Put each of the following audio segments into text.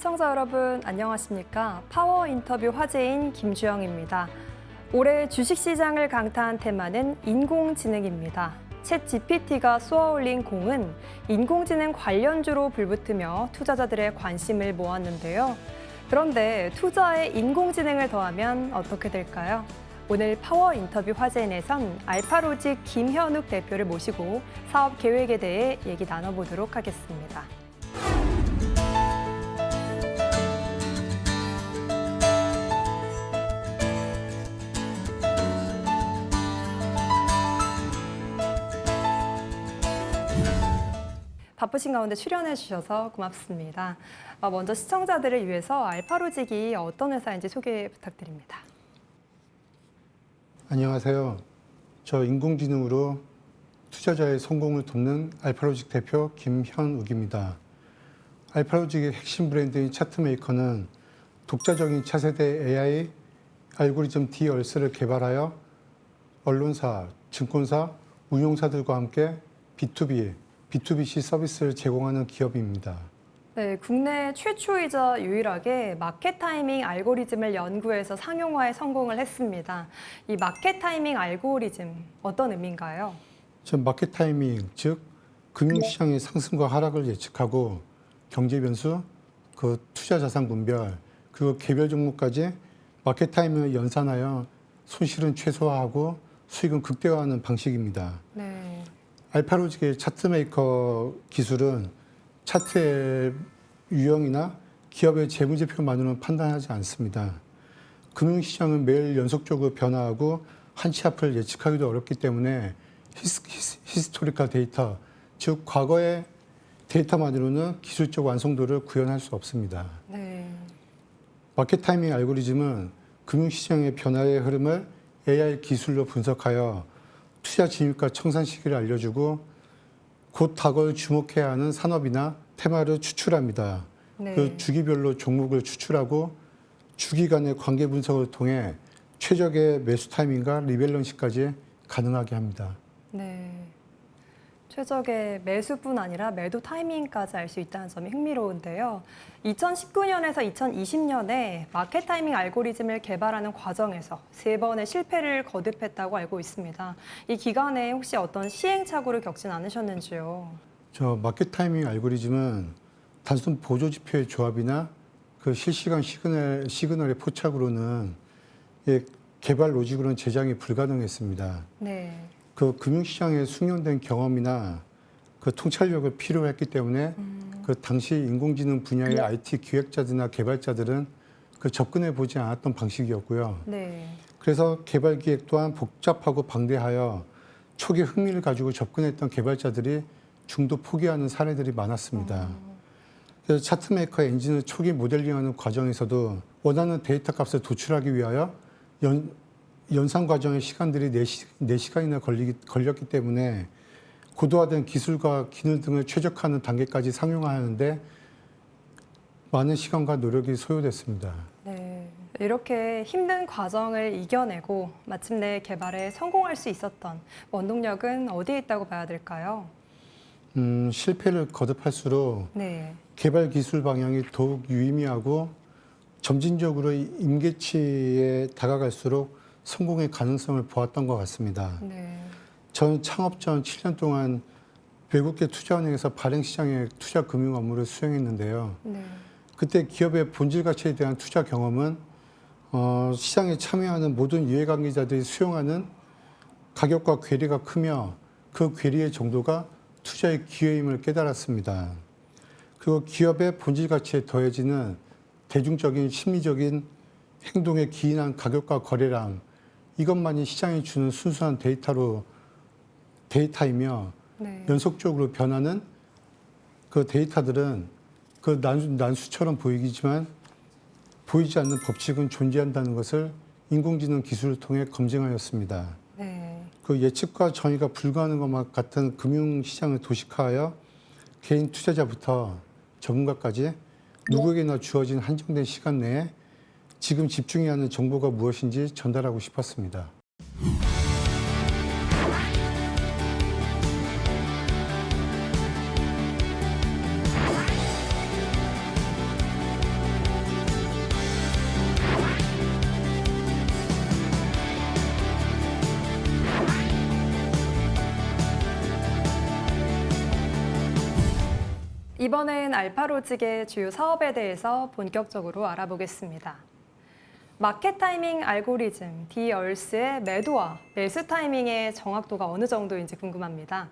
시청자 여러분 안녕하십니까? 파워 인터뷰 화제인 김주영입니다. 올해 주식시장을 강타한 테마는 인공지능입니다. 챗 GPT가 쏘아올린 공은 인공지능 관련주로 불붙으며 투자자들의 관심을 모았는데요. 그런데 투자에 인공지능을 더하면 어떻게 될까요? 오늘 파워 인터뷰 화제인에선 알파로직 김현욱 대표를 모시고 사업 계획에 대해 얘기 나눠보도록 하겠습니다. 바쁘신 가운데 출연해 주셔서 고맙습니다. 어, 먼저 시청자들을 위해서 알파로직이 어떤 회사인지 소개 부탁드립니다. 안녕하세요. 저 인공지능으로 투자자의 성공을 돕는 알파로직 대표 김현욱입니다. 알파로직의 핵심 브랜드인 차트메이커는 독자적인 차세대 AI 알고리즘 D 얼스를 개발하여 언론사, 증권사, 운용사들과 함께 B2B, B2BC 서비스를 제공하는 기업입니다. 네, 국내 최초이자 유일하게 마켓 타이밍 알고리즘을 연구해서 상용화에 성공을 했습니다. 이 마켓 타이밍 알고리즘 어떤 의미인가요? 전 마켓 타이밍, 즉 금융시장의 상승과 하락을 예측하고 경제 변수, 그 투자 자산 분별, 그리고 개별 종목까지 마켓 타이밍을 연산하여 손실은 최소화하고 수익은 극대화하는 방식입니다. 네. 알파로직의 차트 메이커 기술은 차트의 유형이나 기업의 재무제표만으로는 판단하지 않습니다. 금융시장은 매일 연속적으로 변화하고 한치 앞을 예측하기도 어렵기 때문에 히스, 히스, 히스토리컬 데이터, 즉 과거의 데이터만으로는 기술적 완성도를 구현할 수 없습니다. 네. 마켓 타이밍 알고리즘은 금융시장의 변화의 흐름을 AI 기술로 분석하여 투자 진입과 청산 시기를 알려주고 곧 다가올 주목해야 하는 산업이나 테마를 추출합니다. 네. 그 주기별로 종목을 추출하고 주기 간의 관계 분석을 통해 최적의 매수 타이밍과 리밸런스까지 가능하게 합니다. 네. 최적의 매수뿐 아니라 매도 타이밍까지 알 수 있다는 점이 흥미로운데요. 2019년에서 2020년에 마켓 타이밍 알고리즘을 개발하는 과정에서 세 번의 실패를 거듭했다고 알고 있습니다. 이 기간에 혹시 어떤 시행착오를 겪진 않으셨는지요? 저 마켓 타이밍 알고리즘은 단순 보조 지표의 조합이나 그 실시간 시그널, 시그널의 포착으로는 예, 개발 로직으로는 제작이 불가능했습니다. 네. 그 금융시장에 숙련된 경험이나 그 통찰력을 필요로 했기 때문에 그 당시 인공지능 분야의 IT 기획자들이나 개발자들은 그 접근해 보지 않았던 방식이었고요. 네. 그래서 개발 기획 또한 복잡하고 방대하여 초기 흥미를 가지고 접근했던 개발자들이 중도 포기하는 사례들이 많았습니다. 그래서 차트메이커 엔진을 초기 모델링하는 과정에서도 원하는 데이터 값을 도출하기 위하여 연, 연산 과정의 시간들이 4시, 4시간이나 걸리기, 걸렸기 때문에 고도화된 기술과 기능 등을 최적화하는 단계까지 상용화하는데 많은 시간과 노력이 소요됐습니다. 네. 이렇게 힘든 과정을 이겨내고 마침내 개발에 성공할 수 있었던 원동력은 어디에 있다고 봐야 될까요? 음, 실패를 거듭할수록 네. 개발 기술 방향이 더욱 유의미하고 점진적으로 임계치에 다가갈수록 성공의 가능성을 보았던 것 같습니다. 네. 저는 창업 전 7년 동안 외국계 투자은행에서 발행 시장의 투자 금융 업무를 수행했는데요. 네. 그때 기업의 본질 가치에 대한 투자 경험은 어, 시장에 참여하는 모든 이해관계자들이 수용하는 가격과 괴리가 크며 그 괴리의 정도가 투자의 기회임을 깨달았습니다. 그리고 기업의 본질 가치에 더해지는 대중적인 심리적인 행동에 기인한 가격과 거래량 이것만이 시장이 주는 순수한 데이터로 데이터이며 네. 연속적으로 변하는 그 데이터들은 그 난수, 난수처럼 보이지만 보이지 않는 법칙은 존재한다는 것을 인공지능 기술을 통해 검증하였습니다. 네. 그 예측과 전이가 불가능한 것만 같은 금융시장을 도식화하여 개인 투자자부터 전문가까지 누구에게나 주어진 한정된 시간 내에 지금 집중해야 하는 정보가 무엇인지 전달하고 싶었습니다. 이번엔 알파로직의 주요 사업에 대해서 본격적으로 알아보겠습니다. 마켓 타이밍 알고리즘 D얼스의 매도와 매수 타이밍의 정확도가 어느 정도인지 궁금합니다.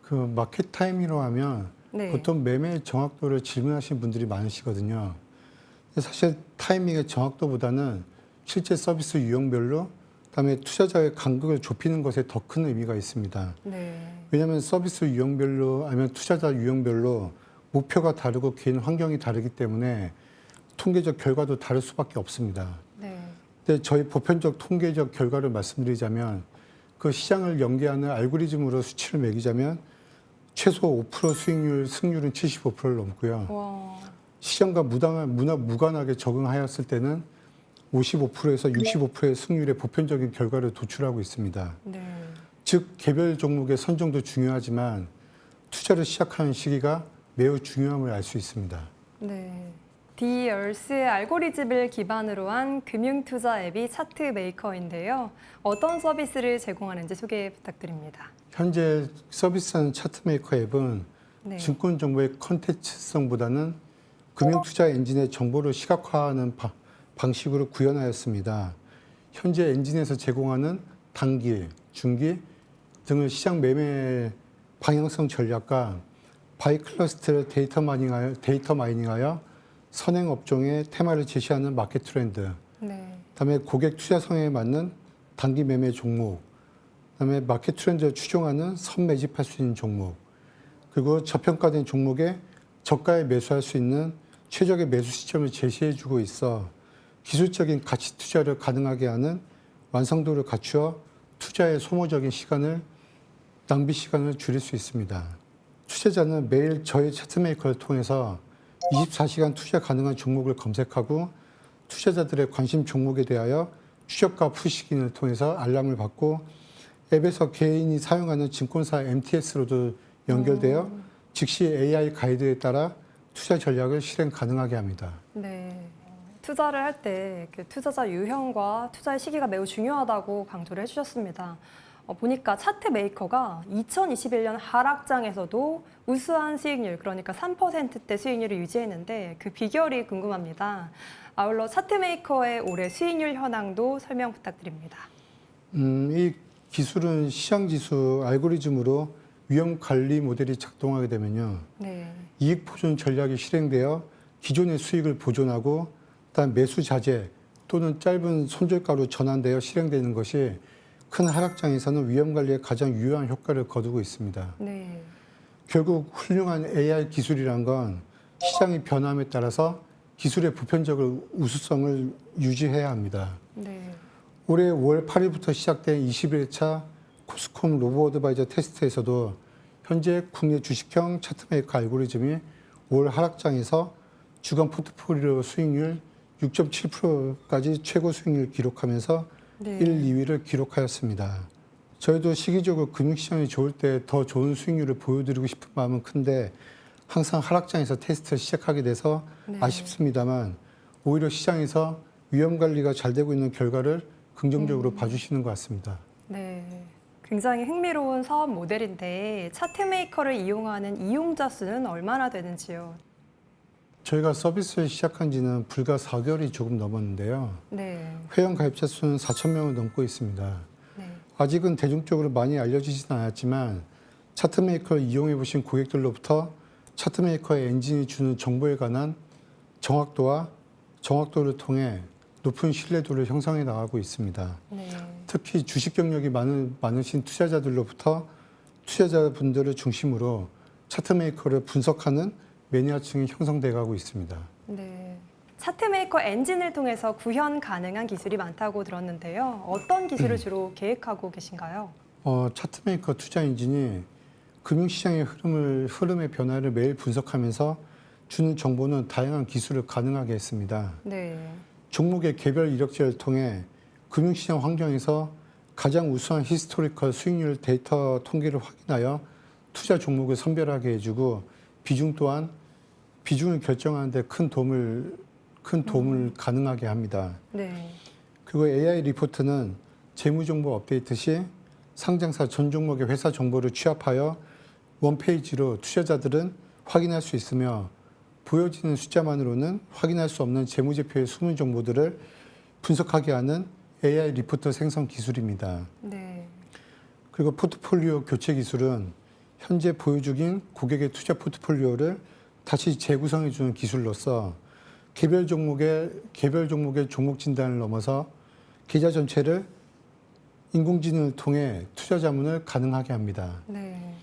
그 마켓 타임이라고 하면 네. 보통 매매 정확도를 질문하시는 분들이 많으시거든요. 사실 타이밍의 정확도보다는 실제 서비스 유형별로 그다음에 투자자의 간극을 좁히는 것에 더 큰 의미가 있습니다. 네. 왜냐하면 서비스 유형별로 아니면 투자자 유형별로 목표가 다르고 개인 환경이 다르기 때문에 통계적 결과도 다를 수밖에 없습니다. 네. 근데 저희 보편적 통계적 결과를 말씀드리자면 그 시장을 연계하는 알고리즘으로 수치를 매기자면 최소 5% 수익률, 승률은 75%를 넘고요. 와. 시장과 무당한, 무나, 무관하게 적응하였을 때는 55%에서 65%의 승률의 보편적인 결과를 도출하고 있습니다. 네. 즉 개별 종목의 선정도 중요하지만 투자를 시작하는 시기가 매우 중요함을 알 수 있습니다. 네. D얼스의 알고리즘을 기반으로 한 금융 투자 앱이 차트 메이커인데요. 어떤 서비스를 제공하는지 소개 부탁드립니다. 현재 서비스하는 차트 메이커 앱은 네. 증권 정보의 컨텐츠성보다는 금융 투자 엔진의 정보를 시각화하는 바- 방식으로 구현하였습니다. 현재 엔진에서 제공하는 단기, 중기 등을 시장 매매 방향성 전략과 바이 클러스터를 데이터 마이닝하여, 데이터 마이닝하여 선행 업종의 테마를 제시하는 마켓 트렌드, 네. 그다음에 고객 투자성에 맞는 단기 매매 종목, 그다음에 마켓 트렌드를 추종하는 선 매집할 수 있는 종목, 그리고 저평가된 종목에 저가에 매수할 수 있는 최적의 매수 시점을 제시해주고 있어 기술적인 가치 투자를 가능하게 하는 완성도를 갖추어 투자의 소모적인 시간을 낭비 시간을 줄일 수 있습니다. 투자자는 매일 저희 차트메이커를 통해서 24시간 투자 가능한 종목을 검색하고 투자자들의 관심 종목에 대하여 추적과 푸시 기능을 통해서 알람을 받고 앱에서 개인이 사용하는 증권사 MTS로도 연결되어 즉시 AI 가이드에 따라 투자 전략을 실행 가능하게 합니다. 네. 투자를 할때그 투자자 유형과 투자의 시기가 매우 중요하다고 강조를 해주셨습니다. 어, 보니까 차트 메이커가 2021년 하락장에서도 우수한 수익률, 그러니까 3%대 수익률을 유지했는데 그 비결이 궁금합니다. 아울러 차트 메이커의 올해 수익률 현황도 설명 부탁드립니다. 음, 이 기술은 시장 지수 알고리즘으로 위험 관리 모델이 작동하게 되면요. 네. 이익 보존 전략이 실행되어 기존의 수익을 보존하고 다음 매수 자재 또는 짧은 손절가로 전환되어 실행되는 것이 큰 하락장에서는 위험 관리에 가장 유효한 효과를 거두고 있습니다. 네. 결국 훌륭한 AI 기술이란 건 시장의 변함에 따라서 기술의 보편적인 우수성을 유지해야 합니다. 네. 올해 5월 8일부터 시작된 21차 코스콤 로보어드바이저 테스트에서도 현재 국내 주식형 차트메이커 알고리즘이 올 하락장에서 주간 포트폴리오 수익률 6.7%까지 최고 수익률 기록하면서 네. 1, 2위를 기록하였습니다. 저희도 시기적으로 금융 시장이 좋을 때 더 좋은 수익률을 보여드리고 싶은 마음은 큰데 항상 하락장에서 테스트를 시작하게 돼서 네. 아쉽습니다만 오히려 시장에서 위험 관리가 잘 되고 있는 결과를 긍정적으로 봐주시는 것 같습니다. 네. 굉장히 흥미로운 사업 모델인데 차트 메이커를 이용하는 이용자 수는 얼마나 되는지요? 저희가 서비스를 시작한 지는 불과 4개월이 조금 넘었는데요. 네. 회원 가입자 수는 4천 명을 넘고 있습니다. 네. 아직은 대중적으로 많이 알려지진 않았지만 차트메이커를 이용해 보신 고객들로부터 차트메이커의 엔진이 주는 정보에 관한 정확도와 정확도를 통해 높은 신뢰도를 형성해 나가고 있습니다. 네. 특히 주식 경력이 많은, 많으신 투자자들로부터 투자자분들을 중심으로 차트메이커를 분석하는 매니아층이 형성돼 가고 있습니다. 네. 차트 메이커 엔진을 통해서 구현 가능한 기술이 많다고 들었는데요. 어떤 기술을 주로 계획하고 계신가요? 어, 차트메이커 투자 엔진이 금융시장의 흐름을, 흐름의 변화를 매일 분석하면서 주는 정보는 다양한 기술을 가능하게 했습니다. 네. 종목의 개별 이력지를 통해 금융시장 환경에서 가장 우수한 히스토리컬 수익률 데이터 통계를 확인하여 투자 종목을 선별하게 해주고 비중 또한 비중을 결정하는데 큰 도움을 큰 도움을 가능하게 합니다. 네. 그리고 AI 리포트는 재무 정보 업데이트 시 상장사 전 종목의 회사 정보를 취합하여 원페이지로 투자자들은 확인할 수 있으며 보여지는 숫자만으로는 확인할 수 없는 재무제표의 숨은 정보들을 분석하게 하는 AI 리포터 생성 기술입니다. 네. 그리고 포트폴리오 교체 기술은 현재 보유 중인 고객의 투자 포트폴리오를 다시 재구성해 주는 기술로서 개별 종목의 개별 종목의 종목 진단을 넘어서 계좌 전체를 인공지능을 통해 투자 자문을 가능하게 합니다. 네.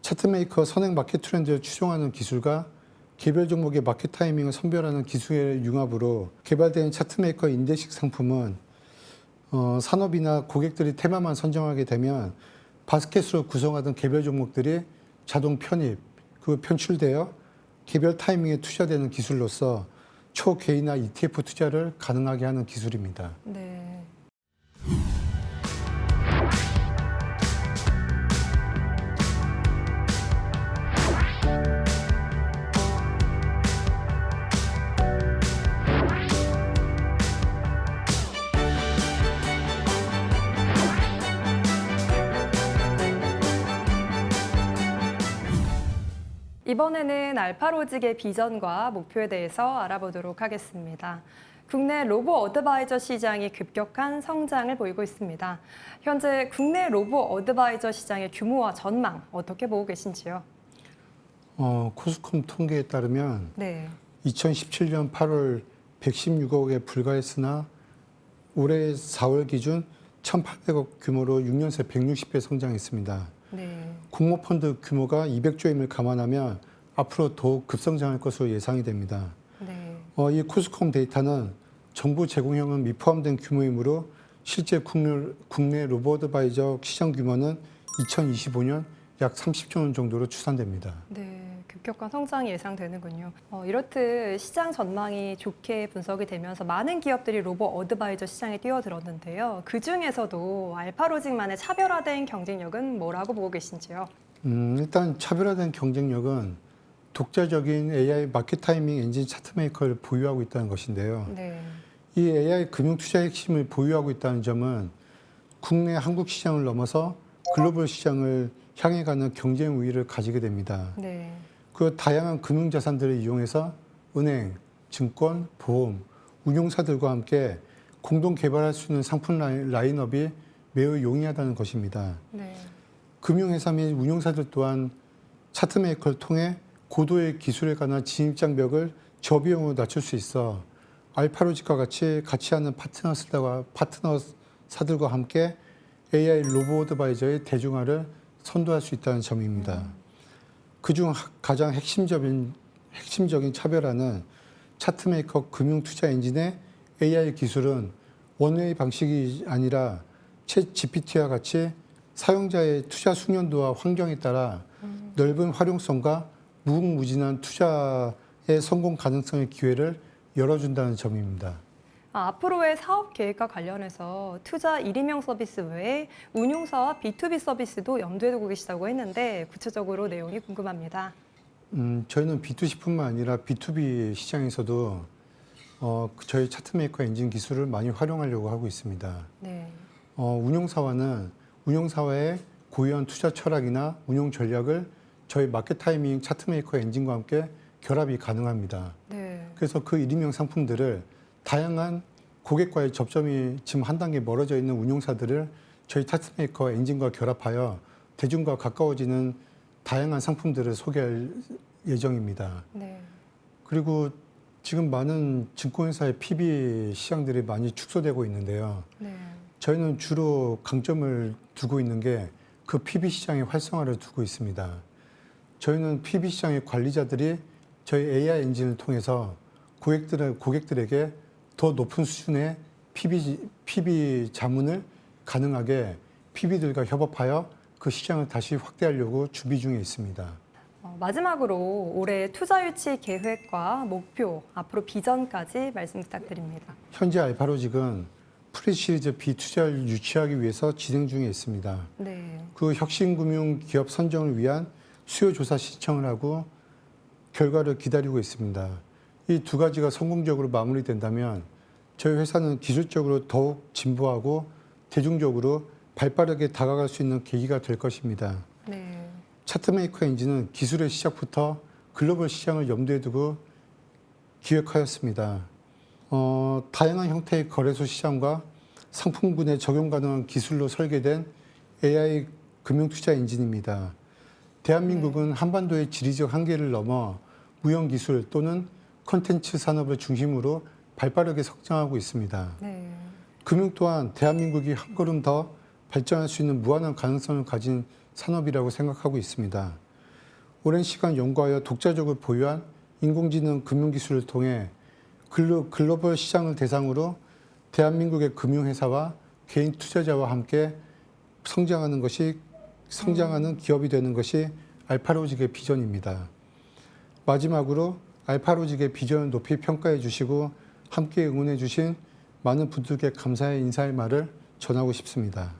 차트메이커 선행 마켓 트렌드를 추종하는 기술과 개별 종목의 마켓 타이밍을 선별하는 기술의 융합으로 개발된 차트메이커 인덱식 상품은 어, 산업이나 고객들이 테마만 선정하게 되면 바스켓으로 구성하던 개별 종목들이 자동 편입, 그 편출되어 개별 타이밍에 투자되는 기술로서 초개인화 ETF 투자를 가능하게 하는 기술입니다. 네. 이번에는 알파로직의 비전과 목표에 대해서 알아보도록 하겠습니다. 국내 로보 어드바이저 시장이 급격한 성장을 보이고 있습니다. 현재 국내 로보 어드바이저 시장의 규모와 전망 어떻게 보고 계신지요? 어, 코스콤 통계에 따르면 네. 2017년 8월 116억에 불과했으나 올해 4월 기준 1,800억 규모로 6년 새 160배 성장했습니다. 네. 공모펀드 규모가 200조임을 감안하면 앞으로 더욱 급성장할 것으로 예상이 됩니다. 네. 어, 이 코스콤 데이터는 정부 제공형은 미포함된 규모이므로 실제 국내, 국내 로보드바이저 시장 규모는 2025년 약 30조 원 정도로 추산됩니다. 네. 급격한 성장이 예상되는군요. 어, 이렇듯 시장 전망이 좋게 분석이 되면서 많은 기업들이 로보 어드바이저 시장에 뛰어들었는데요. 그 중에서도 알파로직만의 차별화된 경쟁력은 뭐라고 보고 계신지요? 음, 일단 차별화된 경쟁력은 독자적인 AI 마켓 타이밍 엔진 차트 메이커를 보유하고 있다는 것인데요. 네. 이 AI 금융 투자 핵심을 보유하고 있다는 점은 국내 한국 시장을 넘어서 글로벌 시장을 향해 가는 경쟁 우위를 가지게 됩니다. 네. 그 다양한 금융 자산들을 이용해서 은행, 증권, 보험, 운용사들과 함께 공동 개발할 수 있는 상품 라인- 라인업이 매우 용이하다는 것입니다. 네. 금융회사 및 운용사들 또한 차트 메이커를 통해 고도의 기술에 관한 진입 장벽을 저비용으로 낮출 수 있어 알파로직과 같이 같이 하는 파트너들과 파트너사들과 함께 AI 로보 어드바이저의 대중화를 선도할 수 있다는 점입니다. 그중 하- 가장 핵심적인 핵심적인 차별화는 차트 메이커 금융 투자 엔진의 AI 기술은 원웨이 방식이 아니라 챗 GPT와 같이 사용자의 투자 숙련도와 환경에 따라 넓은 활용성과 무궁무진한 투자의 성공 가능성의 기회를 열어준다는 점입니다. 아, 앞으로의 사업 계획과 관련해서 투자 1인명 서비스 외에 운용사와 B2B 서비스도 염두에 두고 계시다고 했는데 구체적으로 내용이 궁금합니다. 음, 저희는 B2C뿐만 아니라 B2B 시장에서도 어, 그 저희 차트메이커 엔진 기술을 많이 활용하려고 하고 있습니다. 네. 어, 운용사와는 운용사와의 고유한 투자 철학이나 운용 전략을 저희 마켓 타이밍 차트메이커 엔진과 함께 결합이 가능합니다. 네. 그래서 그 1인명 상품들을 다양한 고객과의 접점이 지금 한 단계 멀어져 있는 운용사들을 저희 차트메이커 엔진과 결합하여 대중과 가까워지는 다양한 상품들을 소개할 예정입니다. 네. 그리고 지금 많은 증권회사의 PB 시장들이 많이 축소되고 있는데요. 네. 저희는 주로 강점을 두고 있는 게 그 PB 시장의 활성화를 두고 있습니다. 저희는 PB 시장의 관리자들이 저희 AI 엔진을 통해서 고객들 고객들에게 더 높은 수준의 PB PB 자문을 가능하게 PB들과 협업하여 그 시장을 다시 확대하려고 준비 중에 있습니다. 어, 마지막으로 올해 투자 유치 계획과 목표, 앞으로 비전까지 말씀 부탁드립니다. 현재 알파로직은 프리 시리즈 B 투자를 유치하기 위해서 진행 중에 있습니다. 네. 그 혁신금융 기업 선정을 위한 수요 조사 신청을 하고 결과를 기다리고 있습니다. 이 두 가지가 성공적으로 마무리된다면 저희 회사는 기술적으로 더욱 진보하고 대중적으로 발빠르게 다가갈 수 있는 계기가 될 것입니다. 네. 차트메이커 엔진은 기술의 시작부터 글로벌 시장을 염두에 두고 기획하였습니다. 어, 다양한 형태의 거래소 시장과 상품군에 적용 가능한 기술로 설계된 AI 금융투자 엔진입니다. 대한민국은 한반도의 지리적 한계를 넘어 무형기술 또는 콘텐츠 산업을 중심으로 발빠르게 성장하고 있습니다. 네. 금융 또한 대한민국이 한 걸음 더 발전할 수 있는 무한한 가능성을 가진 산업이라고 생각하고 있습니다. 오랜 시간 연구하여 독자적으로 보유한 인공지능 금융 기술을 통해 글로, 글로벌 시장을 대상으로 대한민국의 금융회사와 개인 투자자와 함께 성장하는 것이 성장하는 기업이 되는 것이 알파로직의 비전입니다. 마지막으로 알파로직의 비전을 높이 평가해 주시고 함께 응원해 주신 많은 분들께 감사의 인사의 말을 전하고 싶습니다.